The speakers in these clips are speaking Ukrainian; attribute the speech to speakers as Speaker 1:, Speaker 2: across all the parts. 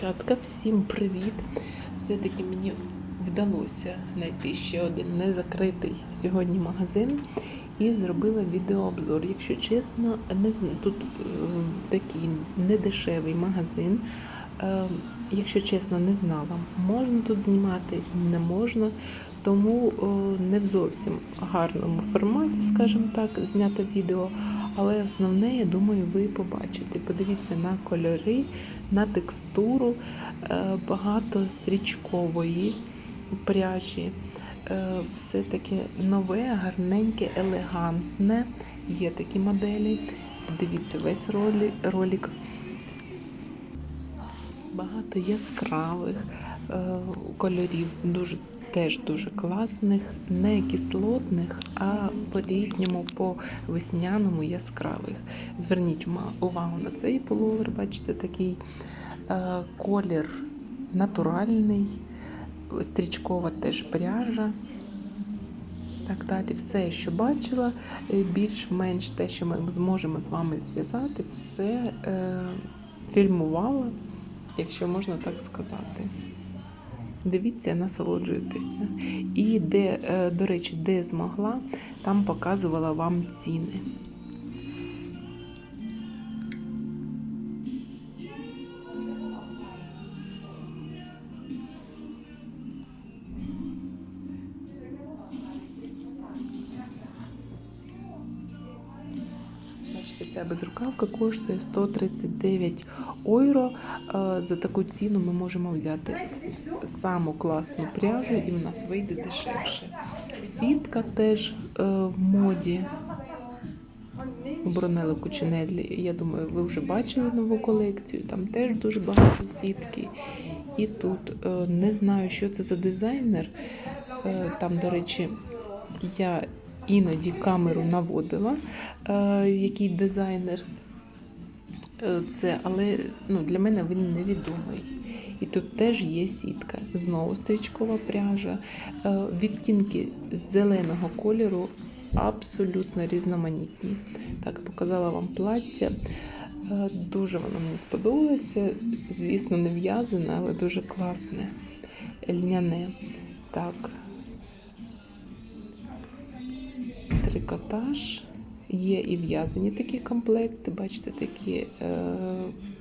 Speaker 1: Дівчатка, всім привіт! Все-таки мені вдалося знайти ще один незакритий сьогодні магазин і зробила відеообзор. Якщо чесно, не тут е, такий недешевий магазин. Е, якщо чесно, не знала, можна тут знімати, не можна. Тому е, не в зовсім гарному форматі, скажімо так, знято відео. Але основне, я думаю, ви побачите. Подивіться на кольори, на текстуру, е, багато стрічкової пряжі. Е, Все таке нове, гарненьке, елегантне. Є такі моделі. Дивіться весь ролик. Багато яскравих кольорів, дуже теж дуже класних, не кислотних, а по літньому, по весняному яскравих. Зверніть увагу на цей пуловер, бачите, такий е, колір натуральний, стрічкова теж пряжа. Так далі, все, що бачила, е, більш-менш те, що ми зможемо з вами зв'язати, все е, фільмувала, якщо можна так сказати. Дивіться, насолоджуйтеся. І де, е, до речі, де змогла, там показувала вам ціни. Ця безрукавка коштує 139 євро. Е, За таку ціну ми можемо взяти саму класну пряжу і в нас вийде дешевше. Сітка теж е, в моді. Бронело Кучинеллі. Я думаю, ви вже бачили нову колекцію. Там теж дуже багато сітки. І тут е, не знаю, що це за дизайнер. Там, до речі, я іноді камеру наводила, е, який дизайнер е, це, але ну, для мене він невідомий. І тут теж є сітка. Знову стрічкова пряжа. Е, Відтінки зеленого кольору абсолютно різноманітні. Так, показала вам плаття. Е, Дуже воно мені сподобалося. Звісно, не в'язане, але дуже класне. Льняне. Так, трикотаж. Є і в'язані такі комплекти, бачите, такі е,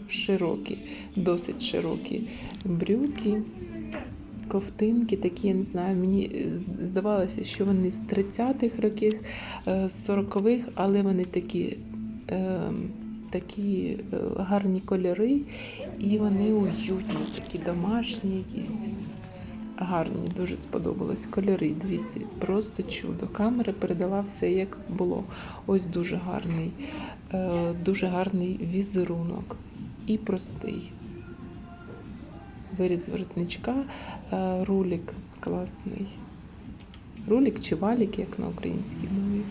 Speaker 1: широкі, досить широкі брюки, ковтинки, такі, я не знаю, мені здавалося, що вони з 30-х років, е, з 40-х, але вони такі. Е, Такі е, гарні кольори, і вони уютні, такі домашні якісь. Гарні, дуже сподобалось. Кольори, дивіться, просто чудо. Камера передала все, як було. Ось дуже гарний, е, дуже гарний візерунок і простий. Виріз воротничка, е, рулік класний. Рулік чи валік, як на українській мові.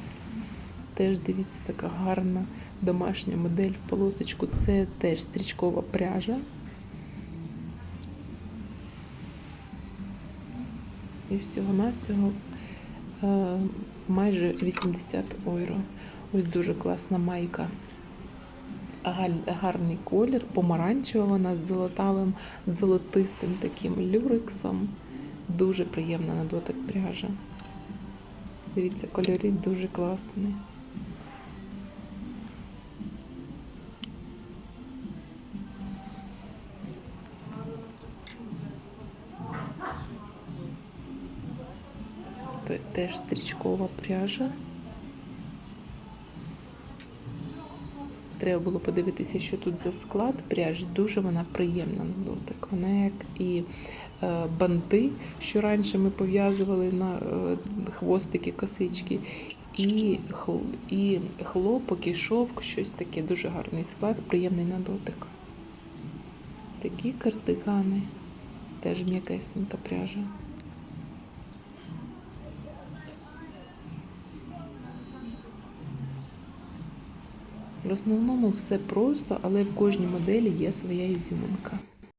Speaker 1: Теж дивіться, така гарна домашня модель в полосочку. Це теж стрічкова пряжа. І всього-навсього е, майже 80 євро. Ось дуже класна майка. Гарний колір, помаранчева вона з золотавим, золотистим таким люрексом. Дуже приємна на дотик пряжа. Дивіться, кольори дуже класні. Теж стрічкова пряжа. Треба було подивитися, що тут за склад пряжі. Дуже вона приємна на дотик. Вона як і е, банти, що раніше ми пов'язували на е, хвостики, косички, і, і хлопок, і шовк, щось таке. Дуже гарний склад, приємний на дотик. Такі кардигани. Теж м'якесенька пряжа. В основному все просто, але в кожній моделі є своя ізюминка.